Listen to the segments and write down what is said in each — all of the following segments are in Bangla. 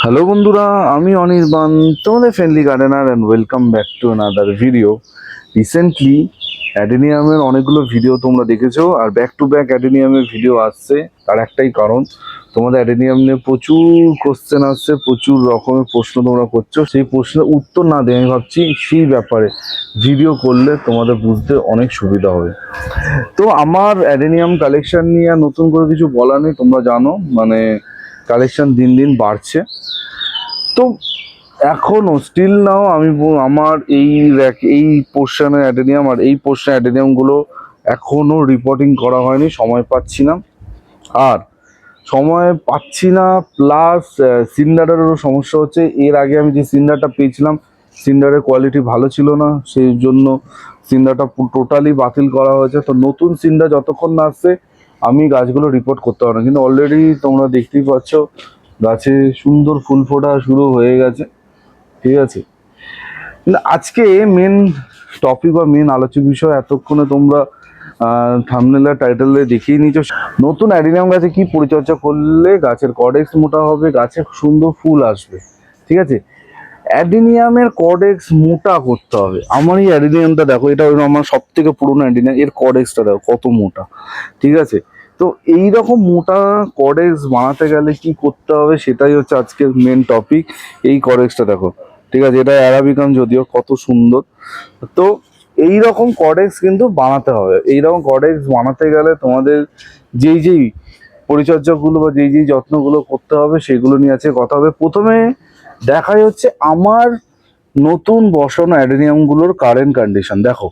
হ্যালো বন্ধুরা আমি অনির্বাণ তোমাদের friendly gardener and welcome back to another video recently অ্যাডেনিয়ামের অনেকগুলো ভিডিও তোমরা দেখেছ, আর ব্যাক টু ব্যাক অ্যাডেনিয়ামের ভিডিও আসছে, তার একটাই কারণ, তোমাদের অ্যাডেনিয়াম নিয়ে প্রচুর কোশ্চেন আসছে, প্রচুর রকমের প্রশ্ন তোমরা করছ, সেই প্রশ্নের উত্তর না দিয়ে আমি ভাবছি, সেই ব্যাপারে ভিডিও করলে তোমাদের বুঝতে অনেক সুবিধা হবে। তো আমার অ্যাডেনিয়াম কালেকশন নিয়ে আর নতুন করে কিছু বলা নেই, তোমরা জানো মানে কালেকশন দিন দিন বাড়ছে। তো এখনও স্টিল নাও আমি আমার এই এই পোর্শনের অ্যাডেনিয়াম আর এই পোর্শনের অ্যাডেনিয়ামগুলো এখনও রিপোর্টিং করা হয়নি, সময় পাচ্ছি না। আর সময় পাচ্ছি না প্লাস সিন্ডারেরও সমস্যা হচ্ছে, এর আগে আমি যে সিন্ডারটা পেয়েছিলাম, সিন্ডারের কোয়ালিটি ভালো ছিল না, সেই জন্য সিন্ডারটা টোটালি বাতিল করা হয়েছে। তো নতুন সিন্ডার যতক্ষণ না আসছে, আমি গাছগুলো রিপোর্ট করতে পারব না। কিন্তু অলরেডি তোমরা দেখতেই পাচ্ছ, গাছে সুন্দর ফুল ফোটা শুরু হয়ে গেছে। ঠিক আছে? আজকে মেন টপিক বা মেন আলোচ্য বিষয় এতক্ষণে তোমরা থামনেলা টাইটেলে দেখিয়ে নিয়েছো। নতুন অ্যাডিনিয়াম গাছে কি পরিচর্যা করলে গাছের কডেক্স মোটা হবে, গাছে সুন্দর ফুল আসবে? ঠিক আছে? অ্যাডিনিয়ামের কডেক্স মোটা করতে হবে। আমার এই অ্যাডিনিয়ামটা দেখো, এটা হলো আমার সব থেকে পুরোনো অ্যাডিনিয়াম, এর কডেক্সটা দেখো কত মোটা। ঠিক আছে? তো এই রকম মোটা কডেক্স বানাতে গেলে কি করতে হবে সেটাই হচ্ছে আজকের মেন টপিক এই কডেক্সটা দেখো। ঠিক আছে, এটা অ্যারাবিকাম যদিও কত সুন্দর। তো এই রকম কডেক্স কিন্তু বানাতে হবে। এই রকম কডেক্স বানাতে গেলে তোমাদের যেই যেই পরিচর্যাগুলো বা যেই যেই যত্নগুলো করতে হবে, সেগুলো নিয়ে আছে কথা হবে। প্রথমে দেখাই হচ্ছে আমার নতুন বসানো অ্যাডেনিয়ামগুলোর কারেন্ট কন্ডিশন দেখো,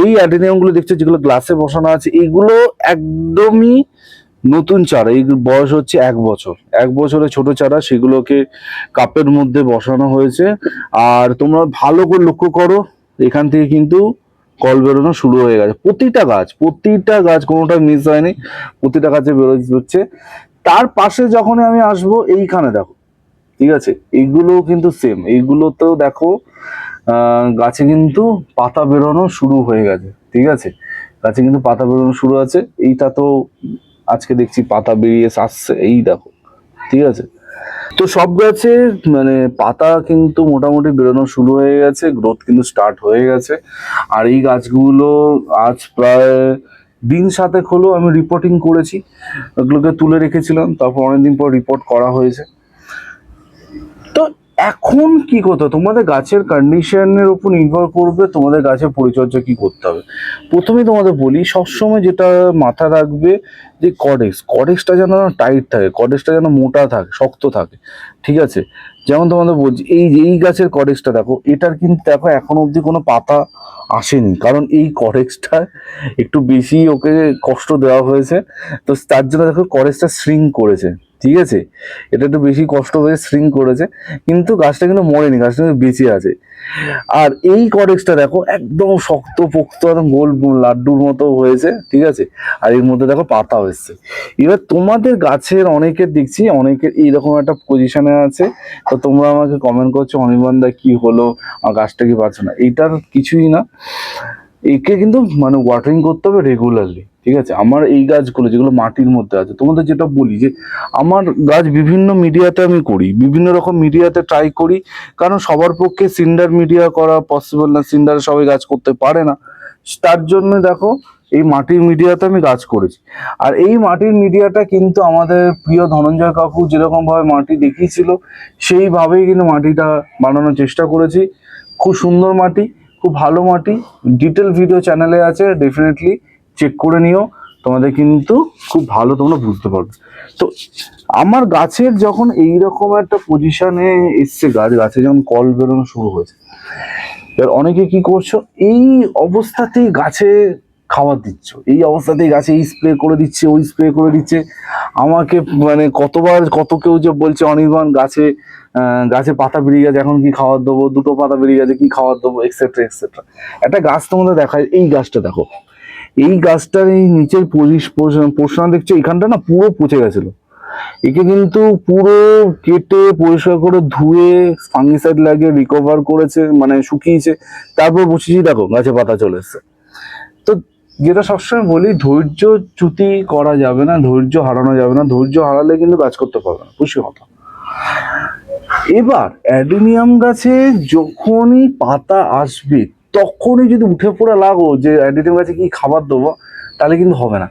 এই অ্যাডেনিয়ামগুলো দেখছ যেগুলো গ্লাসে বসানো আছে এইগুলো একদমই নতুন চারা, এই বয়স হচ্ছে এক বছর। এক বছরের ছোট চারা, সেগুলোকে কাপের মধ্যে বসানো হয়েছে। আর তোমরা ভালো করে লক্ষ্য করো, এখান থেকে কিন্তু কল বেরোনো শুরু হয়ে গেছে। প্রতিটা গাছ প্রতিটা গাছ কোনোটা মিস হয়নি, প্রতিটা গাছে বেরোচ্ছে তার পাশে যখনই আমি আসব, এইখানে দেখো, ঠিক আছে? এইগুলো কিন্তু সেম এইগুলোতেও দেখো গাছে কিন্তু পাতা বেরোনো শুরু হয়ে গেছে, ঠিক আছে? গাছে কিন্তু পাতা বেরোনো শুরু আছে। এইটা তো আজকে দেখছি পাতা বেরিয়ে আসছে। এই দেখো, ঠিক আছে? তো সব গাছে মানে পাতা কিন্তু মোটামুটি বেরোনো শুরু হয়ে গেছে গ্রোথ কিন্তু স্টার্ট হয়ে গেছে। আর এই গাছগুলো আজ প্রায় দিন সাথে হলো আমি রিপোর্টিং করেছি। ওগুলোকে তুলে রেখেছিলাম, তারপর অনেকদিন পর রিপোর্ট করা হয়েছে। এখন কি করতে? তোমাদের গাছের কন্ডিশনের উপর নির্ভর করবে তোমাদের গাছের পরিচর্যা কি করতে হবে। প্রথমেই তোমাদের বলি, সবসময় যেটা মাথা রাখবে যে কডেক্স কডেক্সটা যেন টাইট থাকে কডেক্সটা যেন মোটা থাকে, শক্ত থাকে, ঠিক আছে? যেমন তোমাদের বলছি, এই যে, এই গাছের কডেক্সটা দেখো, এটার কিন্তু দেখো এখনও অবধি কোনো পাতা আসেনি, কারণ এই কডেক্সটা একটু বেশি ওকে কষ্ট দেওয়া হয়েছে, তো তার জন্য দেখো কডেক্সটা শ্রিং করেছে। ঠিক আছে? এটা একটু বেশি কষ্ট হয়ে শ্রিং করেছে, কিন্তু গাছটা কিন্তু মরেনি, গাছটা কিন্তু বেঁচে আছে। আর এই কডেক্সটা দেখো, একদম শক্ত পোক্ত একদম গোল লাড্ডুর মতো হয়েছে, ঠিক আছে? আর এর মধ্যে দেখো পাতাও এসছে। এবার তোমাদের গাছের অনেকের দেখছি, অনেকের এইরকম একটা পজিশনে আছে, তো তোমরা আমাকে কমেন্ট করছ অনির্বাণদা কি হলো গাছটা কি পারছ না? এইটার কিছুই না। একে কিন্তু মানে ওয়াটারিং করতে হবে রেগুলারলি ঠিক আছে? আমার এই গাছগুলো যেগুলো মাটির মধ্যে আছে, তোমাদের যেটা বলি যে, আমার গাছ বিভিন্ন মিডিয়াতে আমি করি, বিভিন্ন রকম মিডিয়াতে ট্রাই করি, কারণ সবার পক্ষে সিন্ডার মিডিয়া করা পসিবল না সিন্ডার সবাই গাছ করতে পারে না। তার জন্য দেখো, এই মাটির মিডিয়াতে আমি গাছ করেছি। আর এই মাটির মিডিয়াটা কিন্তু আমাদের প্রিয় ধনঞ্জয় কাকু যেরকম ভাবে মাটি দেখিয়েছিল, সেইভাবেই কিন্তু মাটিটা বানানোর চেষ্টা করেছি। খুব সুন্দর মাটি খুব ভালো মাটি ডিটেল ভিডিও চ্যানেলে আছে ডেফিনেটলি চেক করে নিও। তোমাদের কিন্তু খুব ভালো তোমরা বুঝতে পারবে। তো আমার গাছের যখন এইরকম একটা পজিশনে এসছে গাছ, গাছে যখন কল বেরোনো শুরু হয়েছে, এবার অনেকে কি করছ, এই অবস্থাতেই গাছে খাবার দিচ্ছ। এই অবস্থাতেই গাছে এই স্প্রে করে দিচ্ছে, ওই স্প্রে করে দিচ্ছে। আমাকে মানে কতবার, কত কেউ যে বলছে, অনির্বাণ গাছে গাছে পাতা বেরিয়ে গেছে, এখন কি খাবার দেবো? দুটো পাতা বেরিয়ে গেছে, কি খাবার দেবো? এক্সেট্রা এক্সেট্রা একটা গাছ তোমাদের দেখায়, এই গাছটা দেখো। এই গাছটার এই নিচের পোষণ দেখছ? এখানটা না পুরো পচে গেছিল। একে কিন্তু পুরো কেটে পরিষ্কার করে ধুয়ে ফাঙ্গিসাইড লাগিয়ে রিকভার করেছে মানে শুকিয়েছে। তারপর বসেছি, দেখো, গাছে পাতা চলে এসছে। তো যেটা সবসময় বলি, ধৈর্য চ্যুতি করা যাবে না, ধৈর্য হারানো যাবে না। ধৈর্য হারালে কিন্তু কাজ করতে পারবে না খুশি কথা এবার অ্যাডিনিয়াম গাছে যখনই পাতা আসবে, তখনই যদি উঠে পড়ে লাগো যে অ্যাডিনিয়াম গাছে কি খাবার দেবো, তাহলে কিন্তু হবে না।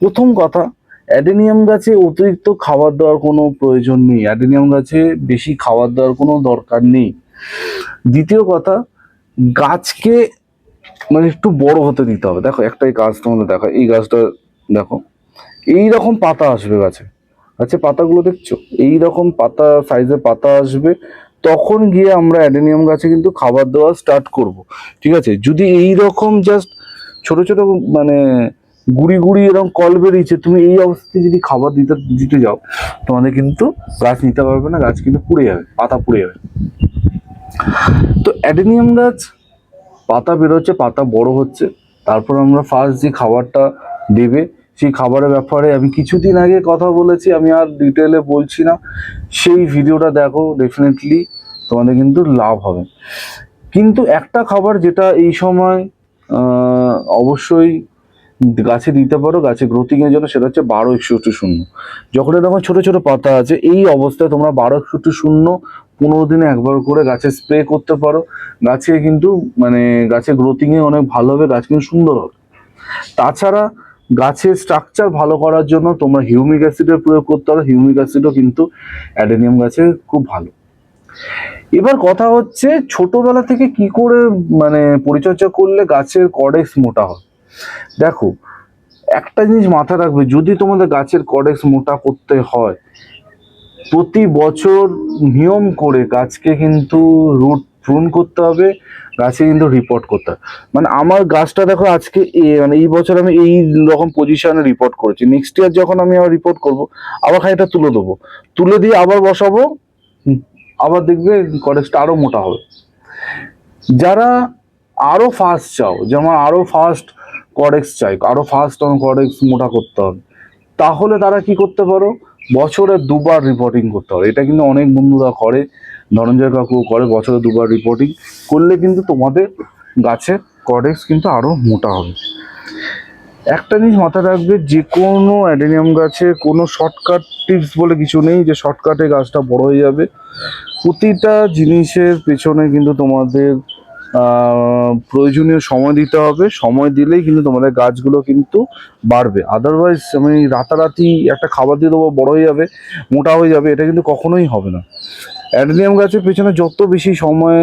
প্রথম কথা, অ্যাডেনিয়াম গাছে অতিরিক্ত খাবার দেওয়ার কোনো প্রয়োজন নেই। অ্যাডেনিয়াম গাছে বেশি খাবার দেওয়ার কোনো দরকার নেই। দ্বিতীয় কথা, গাছকে মানে একটু বড় হতে দিতে হবে। দেখো, একটাই গাছ তোমাদের দেখো এই গাছটা দেখো এই রকম পাতা আসবে গাছে। গাছে পাতাগুলো দেখছ? এই রকম পাতা সাইজের পাতা আসবে, তখন গিয়ে আমরা অ্যাডেনিয়াম গাছে কিন্তু খাবার দেওয়া স্টার্ট করব। ঠিক আছে? যদি এই রকম জাস্ট ছোট ছোট মানে গুড়ি গুড়ি এরকম কল বেরিয়েছে, তুমি এই অবস্থায় যদি খাবার দিতে দিতে যাও, তোমাদের কিন্তু গাছ নিতে পারবে না, গাছ কিন্তু পুড়ে যাবে, পাতা পুড়ে যাবে। তো অ্যাডেনিয়াম গাছ, পাতা বেরোচ্ছে, পাতা বড় হচ্ছে, তারপর আমরা ফার্স্ট যে খাবারটা দেবে সেই খাবারের ব্যাপারে আমি কিছুদিন আগে কথা বলেছি, আমি আর ডিটেলে বলছি না। সেই ভিডিওটা দেখো ডেফিনেটলি তোমাদের কিন্তু লাভ হবে। কিন্তু একটা খাবার যেটা এই সময় অবশ্যই গাছে দিতে পারো, গাছে গ্রোথিং এর জন্য সেটা হচ্ছে বারো একষট্টি শূন্য। যখন এরকম ছোট ছোট পাতা আছে, এই অবস্থায় তোমরা বারো একষট্টি শূন্য পনেরো দিনে একবার করে গাছে স্প্রে করতে পারো। গাছে কিন্তু মানে গাছে গ্রোথিংয়ে অনেক ভালো হবে, গাছ কিন্তু সুন্দর হবে। তাছাড়া গাছের স্ট্রাকচার ভালো করার জন্য তোমরা হিউমিক অ্যাসিডের প্রয়োগ করতে পারো। হিউমিক অ্যাসিডও কিন্তু অ্যাডেনিয়াম গাছে খুব ভালো। এবার কথা হচ্ছে ছোটবেলা থেকে কি করে মানে পরিচর্যা করলে গাছের কডেক্স মোটা হয়? দেখো, একটা জিনিস মাথায় রাখবে, যদি তোমাদের গাছের কডেক্স মোটা করতে হয়, প্রতি বছর নিয়ম করে গাছকে কিন্তু রুট প্রুন করতে হবে, গাছে কিন্তু রিপোর্ট করতে হবে। মানে আমার গাছটা দেখো আজকে মানে এই বছর আমি এই রকম পজিশনে রিপোর্ট করেছি। নেক্সট ইয়ার যখন আমি আবার রিপোর্ট করব, আবার খানিকটা তুলে দেবো। তুলে দিয়ে আবার বসাবো আবার দেখবে কডেক্সটা আরও মোটা হবে। যারা আরও ফাস্ট চাও, যেমন আরও ফাস্ট কডেক্স চাই আরও ফাস্ট আমার কডেক্স মোটা করতে হবে, তাহলে তারা কি করতে পারো? বছরে দুবার রিপোর্টিং করতে হবে। এটা কিন্তু অনেক বন্ধুরা করে। ধনঞ্জয় কাকু করে বছরে দুবার রিপোর্টিং করলে কিন্তু তোমাদের গাছের কডেক্স কিন্তু আরও মোটা হবে। একটা জিনিস মাথায় রাখবে, যে কোনো অ্যাডেনিয়াম গাছে কোনো শর্টকাট টিপস বলে কিছু নেই, যে শর্টকাটে গাছটা বড় হয়ে যাবে। প্রতিটা জিনিসের পেছনে কিন্তু তোমাদের প্রয়োজনীয় সময় দিতে হবে। সময় দিলেই কিন্তু তোমাদের গাছগুলো কিন্তু বাড়বে। আদারওয়াইজ আমি রাতারাতি একটা খাবার দিয়ে দেবো, বড় হয়ে যাবে, মোটা হয়ে যাবে, এটা কিন্তু কখনোই হবে না। অ্যাডেনিয়াম গাছের পেছনে যত বেশি সময়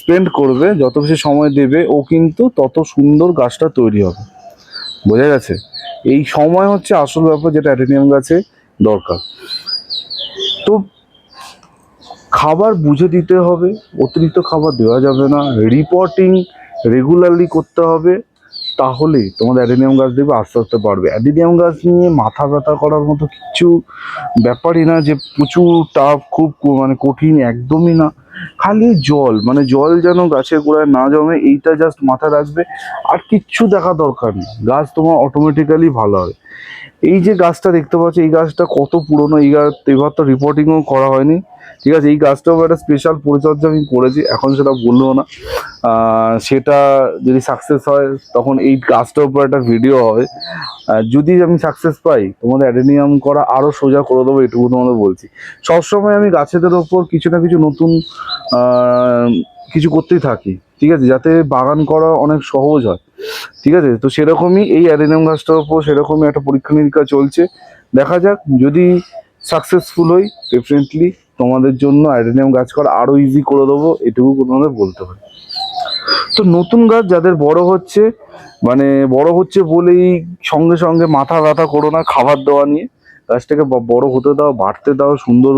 স্পেন্ড করবে, যত বেশি সময় দেবে, ও কিন্তু তত সুন্দর গাছটা তৈরি হবে। বোঝা গেছে? এই সময় হচ্ছে আসল ব্যাপার যেটা অ্যাডেনিয়াম গাছে দরকার। তো খাবার বুঝে দিতে হবে, অতিরিক্ত খাবার দেওয়া যাবে না রিপোর্টিং রেগুলারলি করতে হবে তাহলে তোমাদের অ্যাডেনিয়াম গাছ দেখবে আস্তে আস্তে বাড়বে। অ্যাডেনিয়াম গাছ নিয়ে মাথা ব্যথা করার মতো কিছু ব্যাপারই না যে প্রচুর টাফ খুব মানে কঠিন একদমই না। খালি জল মানে জল যেন গাছের গোড়ায় না জমে, এইটা জাস্ট মাথায় রাখবে। আর কিচ্ছু দেখা দরকার নেই। গাছ তোমার অটোমেটিক্যালি ভালো হবে। এই যে গাছটা দেখতে পাচ্ছ, এই গাছটা কত পুরনো, এই গাছ এবার তো রিপোর্টিংও করা হয়নি। ঠিক আছে, এই গাছটাও একটা স্পেশাল পরিচর্যা আমি করেছি, এখন সেটা বলব না। সেটা যদি সাকসেস হয়, তখন এই গাছটার উপর একটা ভিডিও হবে। যদি আমি সাকসেস পাই, তোমাদের অ্যাডেনিয়াম করা আরও সোজা করে দেবো, এটুকু তোমাদের বলছি। সবসময় আমি গাছেদের ওপর কিছু না কিছু নতুন কিছু করতেই থাকি, ঠিক আছে? যাতে বাগান করা অনেক সহজ হয়, ঠিক আছে? তো সেরকমই এই অ্যাডেনিয়াম গাছটার ওপর সেরকমই একটা পরীক্ষা নিরীক্ষা চলছে। দেখা যাক, যদি সাকসেসফুল হই ডেফিনেটলি তোমাদের জন্য অ্যাডেনিয়াম গাছ করা আরও ইজি করে দেবো, এটুকু তোমাদের বলতে পারি। তো নতুন গাছ যাদের বড় হচ্ছে মানে বড় হচ্ছে বলেই সঙ্গে সঙ্গে মাথা ব্যথা করো না, খাবার দেওয়া নিয়ে। গাছটাকে বড় হতে দাও, বাড়তে দাও, সুন্দর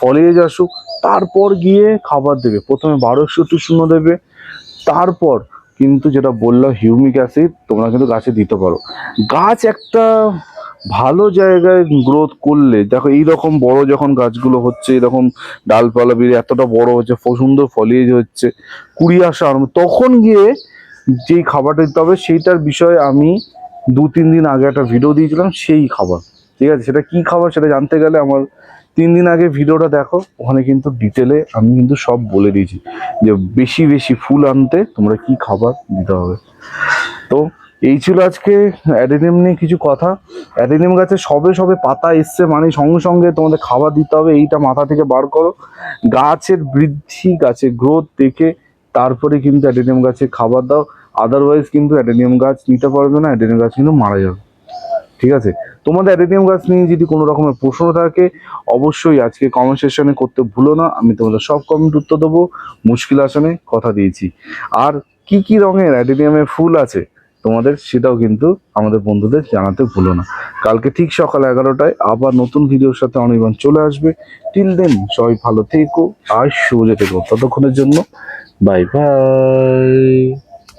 ফলিয়ে আসুক তারপর গিয়ে খাবার দেবে। প্রথমে বারো একষট্টি শূন্য দেবে। তারপর কিন্তু যেটা বললাম, হিউমিক অ্যাসিড তোমরা কিন্তু গাছে দিতে পারো। গাছ একটা ভালো জায়গায় গ্রোথ করলে, দেখো এই রকম বড় যখন গাছগুলো হচ্ছে, এরকম ডালপালা বেরিয়ে এতটা বড় হচ্ছে সুন্দর ফলিয়ে হচ্ছে, কুড়ি আসা আরম্ভ, তখন গিয়ে যেই খাবারটা দিতে হবে, সেইটার বিষয়ে আমি দু, তিন দিন আগে একটা ভিডিও দিয়েছিলাম, সেই খাবার। ঠিক আছে? সেটা কি খাবার সেটা জানতে গেলে আমার তিন দিন আগে ভিডিওটা দেখো, ওখানে কিন্তু ডিটেলে আমি কিন্তু সব বলে দিয়েছি যে বেশি বেশি ফুল আনতে তোমরা কি খাবার দিতে হবে। তো এই ছিল আজকে অ্যাডেনিয়াম নিয়ে কিছু কথা। অ্যাডেনিয়াম গাছে সবে সবে পাতা এসছে মানে সঙ্গে সঙ্গে তোমাদের খাবার দিতে হবে, এইটা মাথা থেকে বার করো। গাছের বৃদ্ধি, গাছের গ্রোথ দেখে তারপরে কিন্তু অ্যাডেনিয়াম গাছে খাবার দাও। আদারওয়াইজ কিন্তু অ্যাডেনিয়াম গাছ নিতে পারবে না অ্যাডেনিয়াম গাছ কিন্তু মারা যাবে। ঠিক আছে? তোমাদের অ্যাডেনিয়াম গাছ নিয়ে যদি কোনো রকমের প্রশ্ন থাকে, অবশ্যই আজকে কমেন্ট সেকশনে করতে ভুলো না। আমি তোমাদের সব কমেন্ট উত্তর দেবো। মুশকিল আসনে কথা দিয়েছি। আর কি কি রঙের অ্যাডেনিয়ামের ফুল আছে? তোমাদের সেটাও কিন্তু আমাদের বন্ধুদের জানাতে ভুলো না। কালকে ঠিক সকাল এগারোটায় আবার নতুন ভিডিওর সাথে অনির্বাণ চলে আসবে। টিল দেন সবাই ভালো থেকো আর সুযোগ থেকো ততক্ষণের জন্য বাই বাই